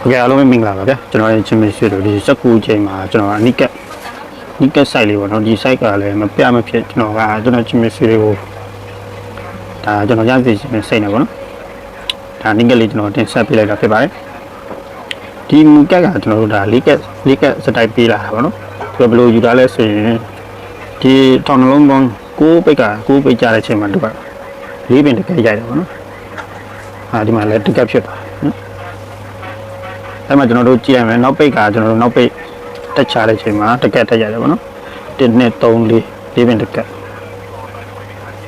ဟုတ်ကဲ့အားလုံးပဲမင်္ဂလာပါဗျာကျွန်တော်ရဲ့ချင်းမဆွေတို့ဒီစက်ကူချိန်မှာကျွန်တော်အနိကက်နိကက် site လေးပေါ့နော်ဒီ site ကလည်းမပြမဖြစ်ကျွန်တော်ကကျွန်တော်ချင်းမဆွေတွေကိုဒါကျွန်တော်ရစီချင်းစိတ်နေပေါ့နော်ဒါနိကက်လေးကျွန်တော်တင်ဆက်ပေးလိုက်တာဖြစ်ပါတယ်ဒီမူကက်ကကျွန်တော်တို့ဒါလေးကက်လေးကက်စတိုက်ပေးလာတာပေါ့နော်သူကဘယ်လိုယူတာလဲဆိုရင်ဒီထောင်နှလုံးပေါင်း6ပိတ်က6ပိတ်ကြတဲ့ချိန်မှာသူကလေးပင်တကယ်ရိုက်တယ်ပေါ့နော်အာဒီမှာလည်းတကက်ဖြစ်သွားနော် အဲ့မှာကျွန်တော်တို့ကြည့်ရမယ်နောက်ပိတ်ကကျွန်တော်တို့နောက်ပိတ်တက်ချတဲ့ချိန်မှာတကက်တက်ရတယ်ပေါ့နော်1 2 3 4လေးပင်တကက်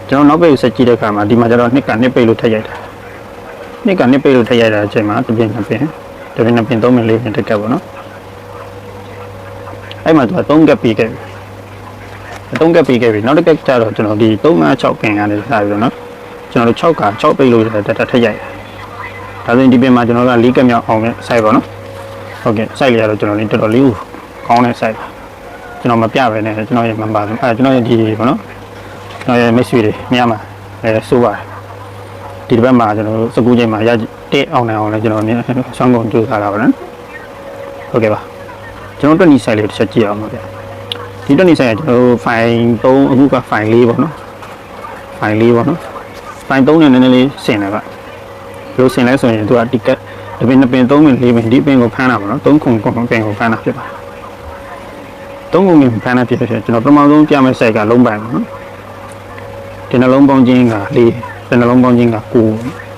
ကျွန်တော်နောက်ပိတ်ကိုဆက်ကြည့်တဲ့အခါမှာဒီမှာကျွန်တော်နှစ်ကနှစ်ပိတ်လို့ထက်ရိုက်တာနှစ်ကနှစ်ပိတ်လို့ထက်ရိုက်တာအချိန်မှာတစ်ပြင်းနှစ်ပြင်းတစ်ပြင်းနှစ်ပြင်းသုံးပင်လေးပင်တကက်ပေါ့နော်အဲ့မှာသူက3ကက်ပြီးခဲ့ပြီ3ကက်ပြီးခဲ့ပြီနောက်တစ်ကက်ကျတော့ကျွန်တော်ဒီ3 5 6ပင်ကနေစပြီးတော့နော်ကျွန်တော်တို့6က6ပိတ်လို့တက်တက်ထက်ရိုက်တယ် ဒါဆိုရင်ဒီပြင်မှာကျွန်တော်က၄ကက်မြောက်အောင်တဲ့ site ပေါ့နော်ဟုတ်ကဲ့ site လေးကတော့ကျွန်တော်လေးတော်တော်လေးကောင်းတဲ့ site ပါကျွန်တော်မပြပဲနဲ့ကျွန်တော်ရဲ့ member အဲကျွန်တော်ရဲ့ဒီပေါ့နော်ကျွန်တော်ရဲ့မိတ်ဆွေတွေမြင်ရမှာအဲဆိုပါတယ်ဒီတစ်ပတ်မှာကျွန်တော်တို့စကူးချိန်မှာရတဲ့အောင်နိုင်အောင်လဲကျွန်တော်နေဆောင်းကုန်ကြိုးစားတာပါနော်ဟုတ်ကဲ့ပါကျွန်တော်တို့ညီ site လေးတစ်ချက်ကြည့်အောင်ပါဗျာဒီတော့ညီ site ကကျွန်တော်တို့ file 3အခုက file 4ပေါ့နော် file 4ပေါ့နော် file 3နဲ့နည်းနည်းလေးဆင်တယ်ဗျ လို့ဆင်လဲဆိုရင်သူက ticket တစ်ပင်နှစ်ပင်သုံးပင်လေးပင်ဒီပင်ကိုဖမ်းတာပေါ့နော်သုံးခုခုပင်ကိုဖမ်းတာဖြစ်ပါတယ်သုံးခုပင်ဖမ်းတာဖြစ်ဖြစ်ကျွန်တော်ပထမဆုံးပြမယ့် site ကလုံးပိုင်ပေါ့နော်ဒီနှလုံးပေါင်းချင်းကလေးဒီနှလုံးပေါင်းချင်းက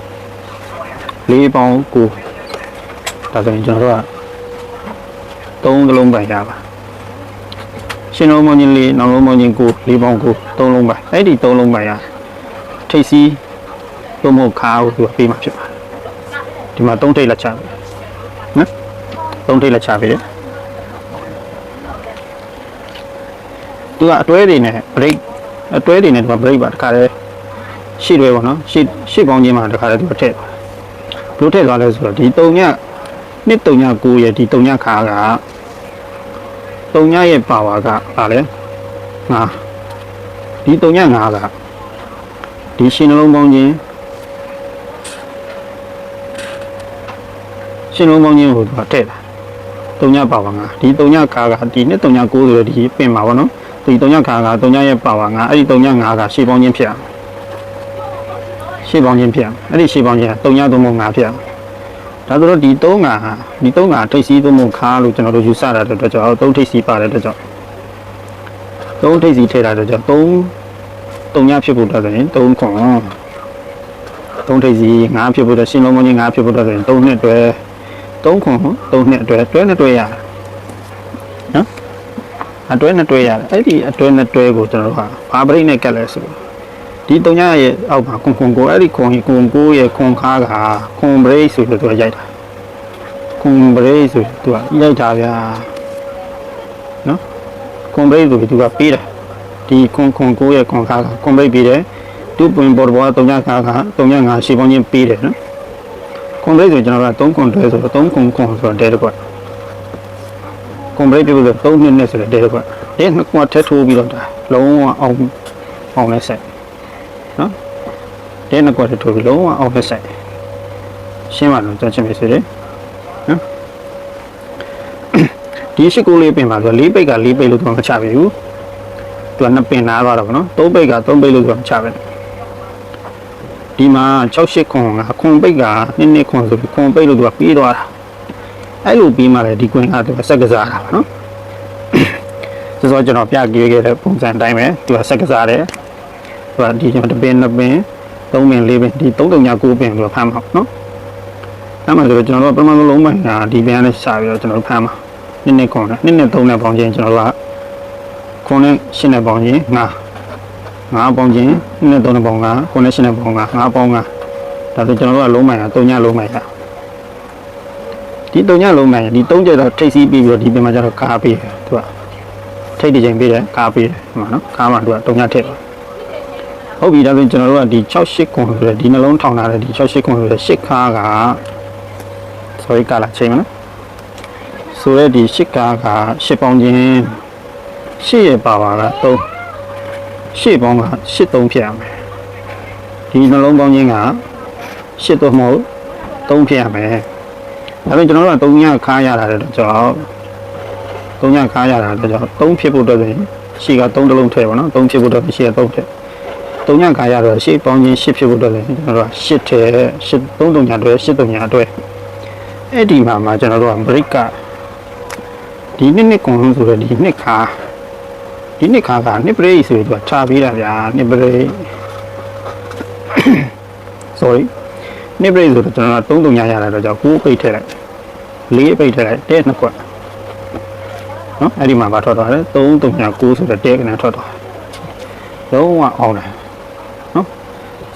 9လေးပေါင်း9ဒါဆိုရင်ကျွန်တော်တို့ကသုံးလုံးပိုင်ရပါရှင်လုံးပေါင်းချင်းလေးနှလုံးပေါင်းချင်း9လေးပေါင်း9သုံးလုံးပိုင်အဲ့ဒီသုံးလုံးပိုင်ရထိပ်စီးလို့မဟုတ်ခါကိုသူကပေးမှဖြစ်ပါတယ် ဒီမှာသုံးထိပ်လက်ချပြီနော်သုံးထိပ်လက်ချပြီလေသူကအတွဲတွေနဲ့ break အတွဲတွေနဲ့သူက break ပါတခါတည်းရှေ့တွဲပေါ့နော်ရှေ့ရှေ့ပေါင်းချင်းမှာတခါတည်းသူကထည့်ဘလို့ထည့်သွားလဲဆိုတော့ဒီ3ညနှစ်3ည9ရဲ့ဒီ3ညခါက3ညရဲ့ပါဝါကပါလဲငါဒီ3ည9ကဒီရှင်းနှလုံးပေါင်းချင်း ရှင်လုံးပေါင်းချင်းကိုသူကထည့်တာတုံညပါဝါငါဒီတုံညကာကဒီနဲ့တုံည9ဆိုတော့ဒီပင်ပါဗောနော်ဒီတုံညကာကတုံညရဲ့ပါဝါငါအဲ့ဒီတုံည9ကရှေ့ပေါင်းချင်းဖြစ်အောင်ရှေ့ပေါင်းချင်းဖြစ်အောင်အဲ့ဒီရှေ့ပေါင်းချင်းကတုံညသုံးပုံ9ဖြစ်အောင်ဒါဆိုတော့ဒီ3ငါဟာဒီ3ငါထိပ်စီးသုံးပုံခါလို့ကျွန်တော်တို့ယူဆတာတဲ့အတွက်ကြောင့်3ထိပ်စီးပါတဲ့အတွက်ကြောင့်3ထိပ်စီးထည့်တာတဲ့အတွက်ကြောင့်3တုံညဖြစ်ဖို့အတွက်ဆိုရင်3ခွန်3ထိပ်စီး9ဖြစ်ဖို့အတွက်ရှင်းလုံးပေါင်းချင်း9ဖြစ်ဖို့အတွက်ဆိုရင်3နှစ်တွဲ 3ခွန်3နှစ်အတွဲတွဲနှစ်တွဲရတယ်နော်အတွဲနှစ်တွဲရတယ်အဲ့ဒီအတွဲနှစ်တွဲကိုကျွန်တော်တို့ဟာဘာပရိတ်နဲ့ကတ်လဲဆိုဒီတုံညာရဲ့အောက်မှာခွန်ခွန်ကိုအဲ့ဒီခွန်ခွန်ကိုရဲ့ခွန်ခါကခွန်ပရိတ်ဆိုလို့သူကရိုက်တာခွန်ပရိတ်ဆိုသူကရိုက်တာဗျာနော်ခွန်ပရိတ်ဆိုပြီးသူကပေးတယ်ဒီခွန်ခွန်ကိုရဲ့ခွန်ခါကခွန်ပရိတ်ပေးတယ်သူ့ပွင့်ပေါ်ပေါ်တုံညာခါကတုံညာငါရှေ့ပေါင်းချင်းပေးတယ်နော် ကွန်ပလိတ်ဆိုကျွန်တော်က3ကွန်တွဲဆိုတော့3ကွန်ကွန်ဆိုတော့တဲတစ်ခွက်ကွန်ပလိတ်ပြလို့3နှစ်နဲ့ဆိုတော့တဲတစ်ခွက်တဲနှစ်ခွက်ထက်ထိုးပြီးတော့ဒါလုံးဝအောင်အောင်လဲဆက်နော်တဲနှစ်ခွက်ထက်ထိုးပြီးလုံးဝအောင်လဲဆက်ရှင်းပါလို့ကျွန်တော်ချင်းပြစေတယ်နော်ဒီရှိကိုလေးပင်ပါဆိုတော့၄ပိတ်က၄ပိတ်လို့သူကမချပြဘူးသူကနှစ်ပင်နာသွားတော့ဗောနော်၃ပိတ်က၃ပိတ်လို့သူကမချပဲ ဒီမှာ68ခွန်ကခွန်ပိတ်ကနည်းနည်းခွန်ဆိုပြီးခွန်ပိတ်လို့သူကပြီးသွားတာအဲ့လိုပြီးမှလည်းဒီကွင်းကသူကစက်ကစားတာပါနော်ဆိုတော့ကျွန်တော်ပြကြည့်ခဲ့တဲ့ပုံစံအတိုင်းပဲသူကစက်ကစားတယ်သူကဒီကျွန်တော်တစ်ပင်နှစ်ပင်သုံးပင်လေးပင်ဒီ3တုံညာ9ပင်လို့ဖမ်းမှာနော်အဲ့မှာဆိုတော့ကျွန်တော်တို့ပထမဆုံးလုံးပင်ကဒီပင်နဲ့စပြီးတော့ကျွန်တော်တို့ဖမ်းမှာနည်းနည်းခွန်နဲ့နည်းနည်းသုံးနဲ့ပေါင်းချင်းကျွန်တော်တို့ကခွန်နဲ့ရှင်းနဲ့ပေါင်းချင်းငါ ငါပေါင်းချင်းနည်းနည်းသုံးနဲ့ပေါင်းငါခွန်နဲ့ရှင်းနဲ့ပေါင်းငါငါပေါင်းငါဒါဆိုကျွန်တော်တို့ကလုံးပင်က3ညလုံးပင်ရဒီ3ညလုံးပင်ဒီ3ကျတော့ထိတ်စီးပြီးပြီးတော့ဒီပင်မှာကျတော့ကားပြီးတယ်သူကထိတ်တစ်ချိန်ပေးတယ်ကားပေးတယ်ဟိုမှာနော်ကားမှာသူကတုံညထည့်ပါဟုတ်ပြီဒါဆိုရင်ကျွန်တော်တို့ကဒီ68ခွန်ဆိုတဲ့ဒီနှလုံးထောင်ထားတဲ့ဒီ68ခွန်ဆိုတဲ့ရှစ်ခါက sorry ကာလာချိန်မနော်ဆိုတဲ့ဒီရှစ်ခါကရှစ်ပေါင်းချင်းရှစ်ရဲ့ပါပါက3 ရှစ်ပေါင်းကရှစ်3ဖြစ်ရမယ်ဒီနှလုံးပေါင်းချင်းကရှစ်တော့မဟုတ်3ဖြစ်ရမယ်ဒါပေမဲ့ကျွန်တော်တို့က3ညခါရတာတော့ကြောင့်3ညခါရတာတော့ကြောင့်3ဖြစ်ဖို့အတွက်ဆိုရင်ရှေ့က3တလုံးထည့်ပါနော်3ဖြစ်ဖို့အတွက်ရှေ့က3ထည့်3ညခါရတော့ရှေ့ပေါင်းချင်း10ဖြစ်ဖို့အတွက်လည်းကျွန်တော်တို့က10ထည့်10 3 3ညအတွက်10 3ညအတွက်အဲ့ဒီမှာမှာကျွန်တော်တို့က break ကဒီနှစ်နှစ်ကုန်လုံးဆိုတော့ဒီနှစ်ခါ ဒီနှစ်ခါကနှစ် break ဆိုပြီးသူကချပေးတာဗျာနှစ် break sorry နှစ် break ဆိုတော့ကျွန်တော်က3 3ညရတာတော့ကြောင့်9ပိတ်ထည့်လိုက်4ပိတ်ထည့်လိုက်တဲ့နှစ်ကွက်နော်အဲ့ဒီမှာပါထွက်သွားတယ်3 3ည9ဆိုတော့တဲ့ကနေထွက်သွားလုံးဝအောင်တယ်နော်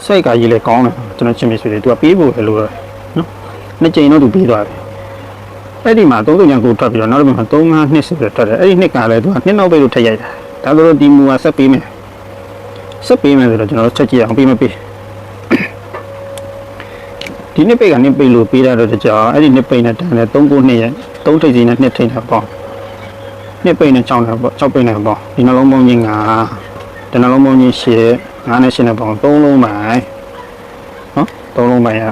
စိတ်ကကြီးလေကောင်းတယ်ကျွန်တော်ချင်းမိဆွေတွေသူကပြေးဖို့ပဲလို့နော်နှစ်ကြိမ်တော့သူပြေးသွားပြီအဲ့ဒီမှာ3 3ည9ထွက်ပြီးတော့နောက်တစ်ပတ်မှာ3 5နှစ်ဆိုတော့ထွက်တယ်အဲ့ဒီနှစ်ကလည်းသူကနှစ်နောက်ပိတ်လို့ထည့်ရိုက်တာ ဒါဆိုတော့ဒီမူကဆက်ပေးမယ်ဆက်ပေးမယ်ဆိုတော့ကျွန်တော်တို့ချက်ကြည့်အောင်ပေးမပေးဒီနှစ်ပိတ်ကနှစ်ပိတ်လို့ပေးတာတော့ကြာအဲ့ဒီနှစ်ပိတ်နဲ့တန်တယ်3ခုနှစ်ရဲ့3ထိပ်စီနဲ့နှစ်ထိပ်နဲ့ပေါ့နှစ်ပိတ်နဲ့6နဲ့ပေါ့6ပိတ်နဲ့ပေါ့ဒီနှလုံးပေါင်းချင်း9ဒီနှလုံးပေါင်းချင်း10 9နဲ့10နဲ့ပေါ့3လုံးပိုင်နော်3လုံးပိုင်ရ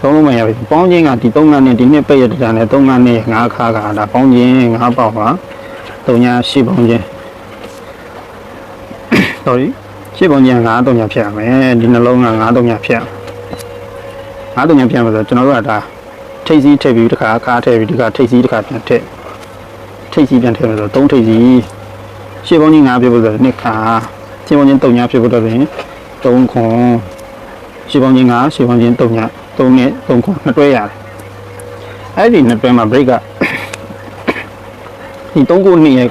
3လုံးပိုင်ရပြီပေါင်းချင်းကဒီ3ငါနဲ့ဒီနှစ်ပိတ်ရဲ့တန်တယ်3ငါနဲ့9ခါကဒါပေါင်းချင်း9ပေါက်ပါ3ညာ10ပေါင်းချင်း sorry 10ပေါင်းချင်း9 3ညာဖြစ်ရမယ်ဒီနှလုံးက9 3ညာဖြစ်ရမယ်ငါးတုံညာပြန်လို့ဆိုတော့ကျွန်တော်တို့ကဒါထိပ်စီးထည့်ပြီးတစ်ခါကားထည့်ပြီးဒီကထိပ်စီးတစ်ခါပြန်ထည့်ထိပ်စီးပြန်ထည့်လို့ဆိုတော့သုံးထိပ်စီးရှေ့ပေါင်းကြီးငါးပြဖို့ဆိုတော့နှစ်ခါရှေ့ပေါင်းချင်းတုံညာဖြစ်ဖို့တော့ပြင်သုံးခွန်ရှေ့ပေါင်းချင်းငါးရှေ့ပေါင်းချင်းတုံညာသုံးနဲ့သုံးခွန်နှစ်တွဲရတယ်အဲ့ဒီနှစ်တွဲမှာ break ကဒီသုံးခုနှစ်ရဲ့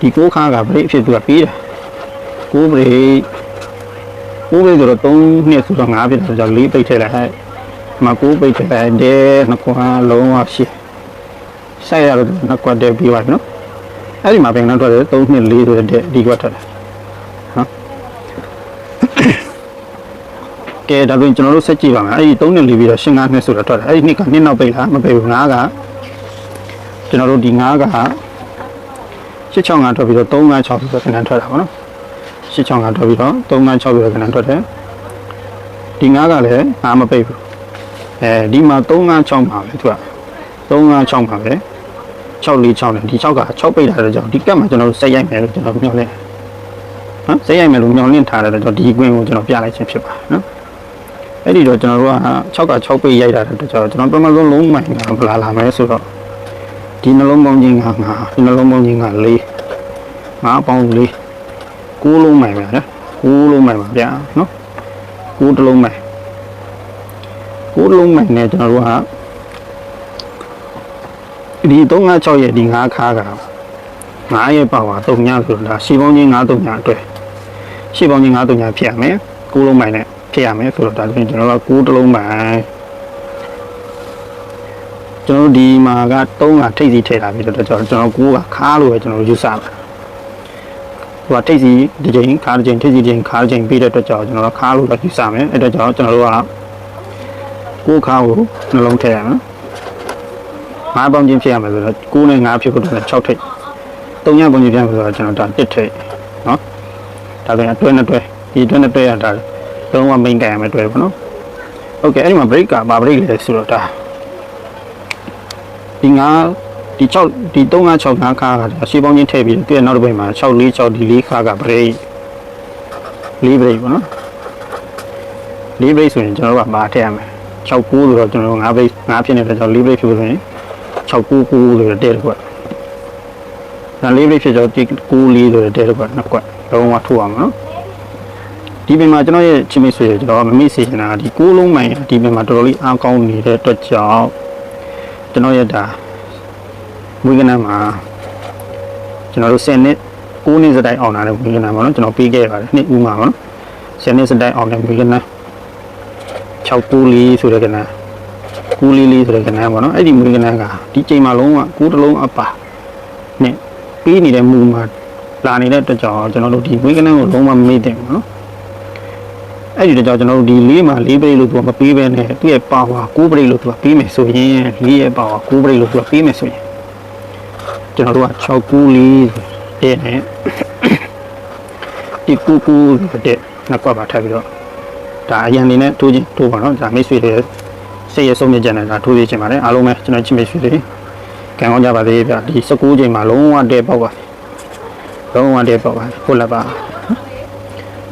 ဒီကိုးခါက break အဖြစ်သူကပြီးတယ် ကိုး break ကိုး break ဆိုတော့3နှစ်ဆိုတော့5ဖြစ်ဆိုတော့4ပိတ်ထည့်လိုက်ဟဲ့မကူပိတ်တယ်တဲ့နှစ်ခွာလုံးဝရှိဆိုင်ရတော့နှစ်ခွာတဲ့ပြီးပါပြီနော်အဲ့ဒီမှာပြန်တော့ထွက်တယ်3နှစ်4ဆိုတဲ့ဒီခွာထွက်တယ်နော်ကဲဒါပြင်ကျွန်တော်တို့ဆက်ကြည့်ပါမယ်အဲ့ဒီ3နှစ်4ပြီးတော့5နှစ်ဆိုတော့ထွက်တယ်အဲ့ဒီနှစ်ကနှစ်နောက်ပိတ်လားမပိတ်ဘူး5ကကျွန်တော်တို့ဒီ5က665ထွက်ပြီးတော့356ဆိုတဲ့ခဏထွက်တာပေါ့နော် 665ထွက်ပြီးတော့356ဆိုတဲ့ခဏထွက်တယ်ဒီ5ကလည်း5မပိတ်ဘူးအဲဒီမှာ356ပါပဲသူက356ပါပဲ646နဲ့ဒီ6က6ပိတ်ထားတဲ့ကြောင့်ဒီကတ်မှာကျွန်တော်တို့ဆက်ရိုက်မယ်လို့ကျွန်တော်မျှော်လင့်နော်ဆက်ရိုက်မယ်လို့မျှော်လင့်ထားတဲ့ကြောင့်ဒီကွင်းကိုကျွန်တော်ပြလိုက်ခြင်းဖြစ်ပါနော်အဲ့ဒီတော့ကျွန်တော်တို့က6က6ပိတ်ရိုက်တာတဲ့ကြောင့်ကျွန်တော်ပထမဆုံးလုံးမိုင်ကဗလာလာမယ်ဆိုတော့ဒီနှလုံးပေါင်းခြင်းက9ဒီနှလုံးပေါင်းခြင်းက4 5ပေါင်း4 9လုံးမိုင်ပါနော်9လုံးမိုင်ပါဗျာနော်9တစ်လုံးမိုင်ကိုးလုံးမိုင်နဲ့ကျွန်တော်တို့ကဒီ356ရဲ့ဒီ5ခါက9ရဲ့ပါဝါ3ညဆိုတော့ဒါရှေ့ပေါင်းချင်း9 3ညအတွက်ရှေ့ပေါင်းချင်း9 3ညဖြစ်ရမယ်ကိုးလုံးမိုင်နဲ့ဖြစ်ရမယ်ဆိုတော့ဒါဆိုရင်ကျွန်တော်တို့ကကိုးတစ်လုံးမိုင်ကျွန်တော်တို့ဒီမှာက3ကထိပ်စီထည့်တာပြီးတော့ကျွန်တော်ကျွန်တော်ကိုးကခါလို့ပဲကျွန်တော်တို့ယူဆပါ ဟိုကထိပ်စီဒီချိန်ခါဒီချိန်ထိပ်စီဒီချိန်ခါဒီချိန်ပြီးတဲ့အတွက်ကြောင့်ကျွန်တော်တို့ခါလို့တော့ယူဆမယ်အဲ့တော့ကျွန်တော်တို့က ကိုးခါကိုနှလုံးထည့်ရမယ်ငါးပေါင်းချင်းဖြစ်ရမယ်ဆိုတော့9နဲ့5ဖြစ်ဖို့တော့6ထိပ်3ညပေါင်းချင်းဖြစ်ရမယ်ဆိုတော့ကျွန်တော်ဒါ1ထိပ်နော်ဒါဆိုရင်အတွဲနဲ့တွဲဒီအတွဲနဲ့တွဲရတာလုံးဝ main ကန်ရမယ်တွဲပေါ့နော်โอเคအဲ့ဒီမှာ break ကဘာ break လဲဆိုတော့ဒါဒီငါ ဒီ6ဒီ3 5 6 5ခါကရှေ့ပေါင်းချင်းထည့်ပြီးသူရဲ့နောက်တစ်ပိတ်မှာ6 4 6ဒီ4ခါက break 4 break ပေါ့နော်4 break ဆိုရင်ကျွန်တော်တို့ကဘာထည့်ရမလဲ6 9ဆိုတော့ကျွန်တော်တို့5 break 5ဖြစ်နေတဲ့ကြောင့်4 break ဖြစ်လို့ဆိုရင်6 9 9ဆိုတော့တဲ့ကွက်ဒါ4 break ဖြစ်တော့ဒီ9 4ဆိုတော့တဲ့ကွက်နှစ်ကွက်လုံးဝထိုးအောင်နော်ဒီပင်မှာကျွန်တော်ရဲ့ချင်းမိတ်ဆွေကျွန်တော်မမိစေချင်တာဒီ9လုံးမိုင်ဒီပင်မှာတော်တော်လေးအားကောင်းနေတဲ့အတွက်ကြောင့်ကျွန်တော်ရဲ့ဒါ မွေးကနန်းမှာကျွန်တော်တို့10နှစ်9နှစ်စတိုင်အောင်လာတဲ့မွေးကနန်းပါနော်ကျွန်တော်ပေးခဲ့ပါတယ်နှစ်ဦးမှာပါနော်10နှစ်စတိုင်အောင်တဲ့မွေးကနန်း6ကူလီဆိုတဲ့ကနန်းကူလီလီဆိုတဲ့ကနန်းပေါ့နော်အဲ့ဒီမွေးကနန်းကဒီချိန်မှာလုံးဝကူတစ်လုံးအပါနဲ့ပေးနေတဲ့မူမှာလာနေတဲ့အတွက်ကြောင့်ကျွန်တော်တို့ဒီမွေးကနန်းကိုလုံးဝမမေ့သင့်ဘူးနော်အဲ့ဒီတော့ကျွန်တော်တို့ဒီလေးမှာလေးပရိလို့သူကမပေးဘဲနဲ့သူ့ရဲ့ပါဝါ9ပရိလို့သူကပေးမယ်ဆိုရင်လေးရဲ့ပါဝါ9ပရိလို့သူကပေးမယ်ဆိုရင် ကျွန်တော်တို့က6ကူလေးတဲ့နဲ့ဒီကူကူတဲ့နှစ်ကွက်ပါထပ်ပြီးတော့ဒါအရင်နေနဲ့ထိုးချင်းထိုးပါတော့ဒါမိတ်ဆွေတွေစိတ်ရဆုံးမြကျန်တယ်ဒါထိုးသေးချင်ပါတယ်အားလုံးပဲကျွန်တော်ချစ်မိတ်ဆွေတွေကံကောင်းကြပါသေးဗျဒီ19ချိန်မှာလုံးဝတဲပေါက်ပါလုံးဝတဲပေါက်ပါခုလက်ပါ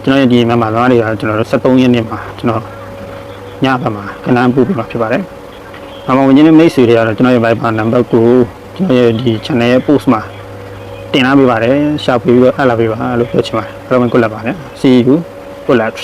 ကျွန်တော်ရဲ့ဒီမှာလာတွေကကျွန်တော်တို့73ရက်နေ့မှာကျွန်တော်ညဘက်မှာကနန်းပူပြီးမှဖြစ်ပါတယ်အမောင်ဝင်ကြီးမိတ်ဆွေတွေကတော့ကျွန်တော်ရဲ့ Viber နံပါတ်ကို ကျွန်တော်ရဲ့ဒီ channel ရဲ့ post မှာတင်လာပေးပါတယ်ရှာဖွေပြီးတော့အပ်လာပေးပါလို့ပြောချင်ပါတယ်အားလုံးပဲခုလက်ပါတယ် see you good luck